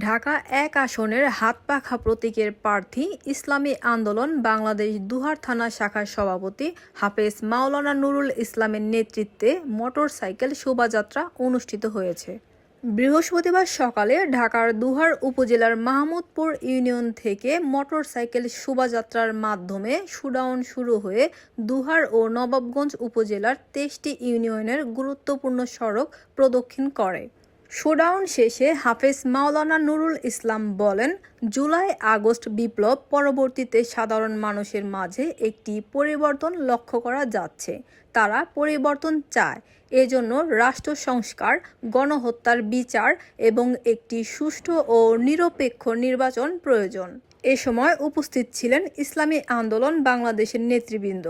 ঢাকা এক আসনের হাতপাখা প্রতীকের প্রার্থী ইসলামী আন্দোলন বাংলাদেশ দুহার থানা শাখার সভাপতি হাফেজ মাওলানা নুরুল ইসলামের নেতৃত্বে মোটরসাইকেল শোভাযাত্রা অনুষ্ঠিত হয়েছে। বৃহস্পতিবার সকালে ঢাকার দুহার উপজেলার মাহমুদপুর ইউনিয়ন থেকে মোটরসাইকেল শোভাযাত্রার মাধ্যমে শুডাউন শুরু হয়ে দুহার ও নবাবগঞ্জ উপজেলার তেইশটি ইউনিয়নের গুরুত্বপূর্ণ সড়ক প্রদক্ষিণ করে। শোডাউন শেষে হাফেজ মাওলানা নুরুল ইসলাম বলেন, জুলাই আগস্ট বিপ্লব পরবর্তীতে সাধারণ মানুষের মাঝে একটি পরিবর্তন লক্ষ্য করা যাচ্ছে। তারা পরিবর্তন চায়। এজন্য রাষ্ট্র সংস্কার, গণহত্যার বিচার এবং একটি সুষ্ঠু ও নিরপেক্ষ নির্বাচন প্রয়োজন। এ সময় উপস্থিত ছিলেন ইসলামী আন্দোলন বাংলাদেশের নেতৃবৃন্দ।